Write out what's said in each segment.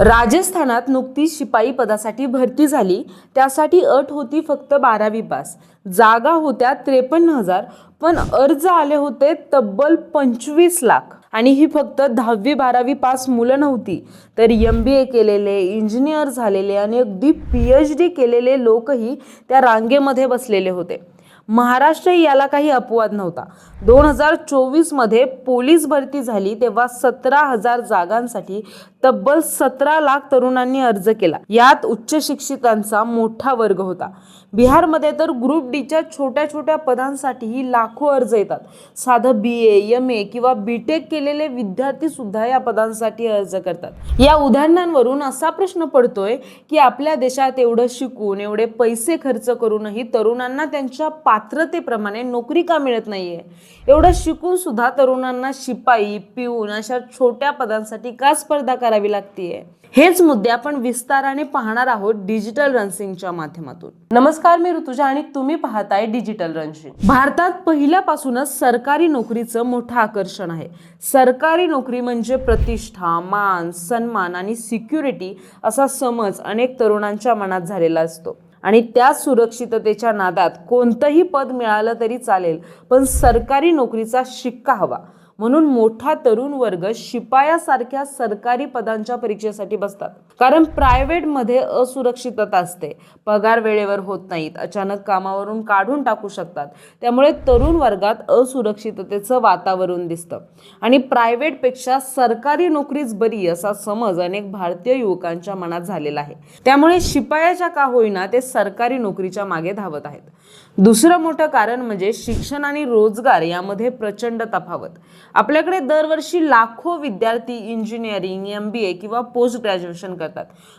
राजस्थानात नुकतीच शिपाई पदासाठी भरती झाली. त्यासाठी अट होती फक्त बारावी पास. जागा होत्या त्रेपन्न हजार पण अर्ज आले होते तब्बल पंचवीस लाख. आणि ही फक्त दहावी बारावी पास मुलं नव्हती. तर एम बी ए केलेले इंजिनियर झालेले आणि अगदी पी एच डी केलेले लोकही त्या रांगेमध्ये बसलेले होते. महाराष्ट्र याला काही अपवाद नव्हता. दोन हजार चोवीसमध्ये पोलीस भरती झाली तेव्हा सतरा हजार जागांसाठी तब्बल सतरा लाख तरुणांनी अर्ज केला. यात उच्च शिक्षितांचा मोठा वर्ग होता. बिहारमध्ये तर ग्रुप डीच्या छोट्या छोट्या पदांसाठीही लाखो अर्ज येतात. साधं बी ए एम ए किंवा बी टेक केलेले विद्यार्थी सुद्धा या पदांसाठी अर्ज करतात. या उदाहरणांवरून असा प्रश्न पडतोय की आपल्या देशात एवढं शिकून एवढे पैसे खर्च करूनही तरुणांना त्यांच्या पात्रतेप्रमाणे नोकरी का मिळत नाहीये? एवढं शिकून सुद्धा तरुणांना शिपाई पिऊन अशा छोट्या पदांसाठी का स्पर्धा करावी लागतीये? हेच मुद्दे आपण विस्ताराने पाहणार आहोत डिजिटल रनसिंगच्या माध्यमातून. नमस्कार मी ऋतुजा आणि तुम्ही पाहताय डिजिटल रनसिंग भारतात पहिल्यापासूनच सरकारी नोकरीचं मोठं आकर्षण आहे. सरकारी नोकरी म्हणजे प्रतिष्ठा मान सन्मान आणि सिक्युरिटी असा समज अनेक तरुणांच्या मनात झालेला असतो. आणि त्या सुरक्षिततेच्या नादात कोणतंही पद मिळालं तरी चालेल पण सरकारी नोकरीचा शिक्का हवा. म्हणून मोठा तरुण वर्ग शिपायासारख्या सरकारी पदांच्या परीक्षेसाठी बसतात. कारण प्रायव्हेटमध्ये असुरक्षितता असते. पगार वेळेवर होत नाहीत. अचानक कामावरून काढून टाकू शकतात. त्यामुळे तरुण वर्गात असुरक्षिततेचं वातावरण दिसतं. आणि प्रायव्हेटपेक्षा सरकारी नोकरीच बरी असा समज अनेक भारतीय युवकांच्या मनात झालेला आहे. त्यामुळे शिपायाच्या का होईना ते सरकारी नोकरीच्या मागे धावत आहेत. दुसरं मोठं कारण म्हणजे शिक्षण आणि रोजगार यामध्ये प्रचंड तफावत. आपल्याकडे दरवर्षी लाखो विद्यार्थी इंजिनिअरिंग एम बी ए किंवा पोस्ट ग्रॅज्युएशन करतात.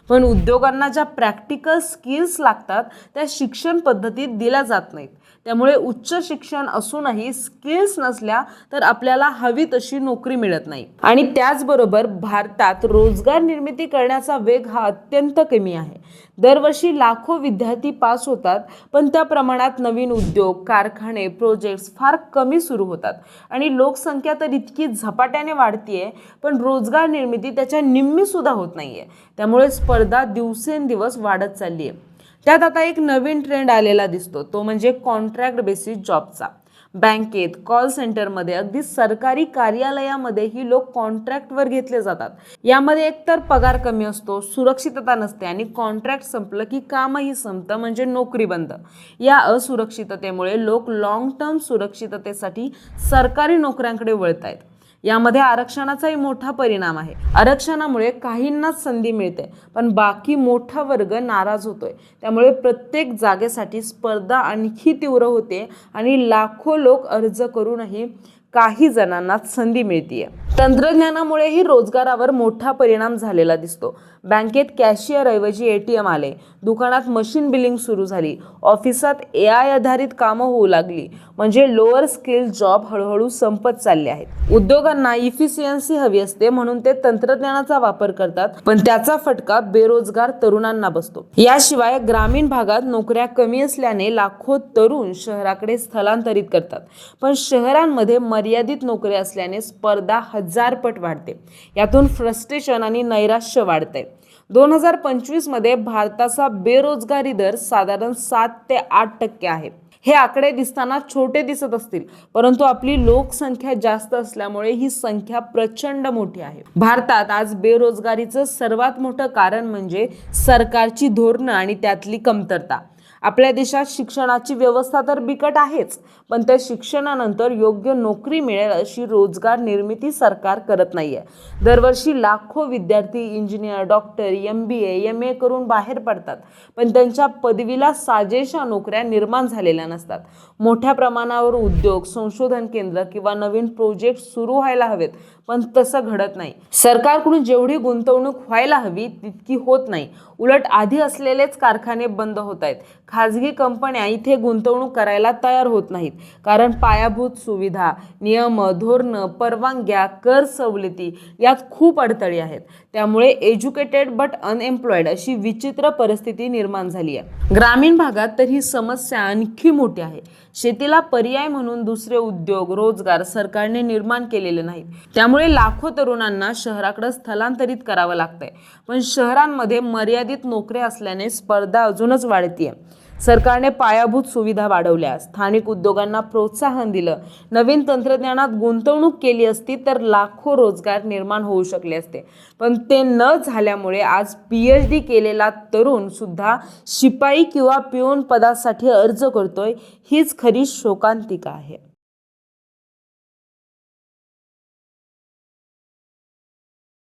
पण उद्योगांना ज्या प्रॅक्टिकल स्किल्स लागतात त्या शिक्षण पद्धतीत दिल्या जात नाहीत. त्यामुळे उच्च शिक्षण असूनही स्किल्स नसल्या तर आपल्याला हवी तशी नोकरी मिळत नाही. आणि त्याचबरोबर भारतात रोजगार निर्मिती करण्याचा वेग हा अत्यंत कमी आहे. दरवर्षी लाखो विद्यार्थी पास होतात पण त्या प्रमाणात नवीन उद्योग कारखाने प्रोजेक्ट्स फार कमी सुरू होतात. आणि लोकसंख्या तर इतकी झपाट्याने वाढतीये पण रोजगार निर्मिती त्याच्या निम्मी सुद्धा होत नाहीये. त्यामुळे स्पर्धा दिवसेंदिवस वाढत चालली आहे. त्यात आता एक नवीन ट्रेंड आलेला दिसतो. तो म्हणजे कॉन्ट्रॅक्ट बेसिस जॉबचा बँकेत कॉल सेंटरमध्ये अगदी सरकारी कार्यालयामध्ये ही लोक कॉन्ट्रॅक्टवर घेतले जातात. यामध्ये एकतर पगार कमी असतो सुरक्षितता नसते आणि कॉन्ट्रॅक्ट संपलं की कामही संपतं म्हणजे नोकरी बंद. या असुरक्षिततेमुळे लोक लॉंग टर्म सुरक्षिततेसाठी सरकारी नोकऱ्यांकडे वळत आहेत यामध्ये आरक्षणाचाही मोठा परिणाम आहे. आरक्षणामुळे काहींनाच संधी मिळते पण बाकी मोठा वर्ग नाराज होतोय. त्यामुळे प्रत्येक जागेसाठी स्पर्धा आणखी तीव्र होते आणि लाखो लोक अर्ज करूनही काही जणांना संधी मिळतीये. तंत्रज्ञानामुळेही रोजगारावर मोठा परिणाम झालेला दिसतो. बँकेत कॅशियर ऐवजी एटीएम आले. दुकानात मशीन बिलिंग सुरू झाली. ऑफिसात ए आय आधारित कामं होऊ लागली. म्हणजे लोअर स्किल जॉब हळूहळू संपत चालले आहेत. उद्योगांना इफिशियन्सी हवी असते म्हणून ते तंत्रज्ञानाचा वापर करतात पण त्याचा फटका बेरोजगार तरुणांना बसतो. याशिवाय ग्रामीण भागात नोकऱ्या कमी असल्याने लाखो तरुण शहराकडे स्थलांतरित करतात. पण शहरांमध्ये मर्यादित नोकऱ्या असल्याने स्पर्धा हजारपट वाढते. यातून फ्रस्ट्रेशन आणि नैराश्य वाढते दोन हजार पंचवीसमध्ये भारताचा बेरोजगारी दर साधारण सात ते आठ टक्के आहे. हे आकडे दिसताना छोटे दिसत असतील परंतु आपली लोकसंख्या जास्त असल्यामुळे ही संख्या प्रचंड मोठी आहे. भारतात आज बेरोजगारीचं सर्वात मोठं कारण म्हणजे सरकारची धोरणं आणि त्यातली कमतरता. आपल्या देशात शिक्षणाची व्यवस्था तर बिकट आहेच पण त्या शिक्षणानंतर योग्य नोकरी मिळेल अशी रोजगार निर्मिती सरकार करत नाहीये. दरवर्षी लाखो विद्यार्थी engineer doctor M B A M A करून बाहेर पडतात पण त्यांच्या पदवीला साजेशा नोकऱ्या निर्माण झालेल्या नसतात. मोठ्या प्रमाणावर उद्योग संशोधन केंद्र किंवा नवीन प्रोजेक्ट सुरू व्हायला हवेत पण तसं घडत नाही. सरकारकडून जेवढी गुंतवणूक व्हायला हवी तितकी होत नाही. उलट आधी असलेलेच कारखाने बंद होत आहेत. खाजगी कंपन्या इथे गुंतवणूक करायला तयार होत नाहीत. कारण पायाभूत सुविधा नियम धोरणं परवानग्या कर सवलती यात खूप अडथळे आहेत. त्यामुळे एज्युकेटेड बट अनएम्प्लॉईड अशी विचित्र परिस्थिती निर्माण झाली आहे. ग्रामीण भागात तर ही समस्या आणखी मोठी आहे. शेतीला पर्याय म्हणून दुसरे उद्योग रोजगार सरकारने निर्माण केलेले नाहीत. त्यामुळे त्यामुळे लाखो तरुणांना शहराकडे स्थलांतरित करावं लागतंय. पण शहरांमध्ये मर्यादित नोकऱ्या असल्याने स्पर्धा अजूनच वाढतीये. सरकारने पायाभूत सुविधा वाढवल्या. स्थानिक उद्योगांना प्रोत्साहन दिलं. नवीन तंत्रज्ञानात गुंतवणूक केली असती तर लाखो रोजगार निर्माण होऊ शकले असते. पण ते न झाल्यामुळे आज पी एच डी केलेला तरुण सुद्धा शिपाई किंवा पिऊन पदासाठी अर्ज करतोय हीच खरी शोकांतिका आहे.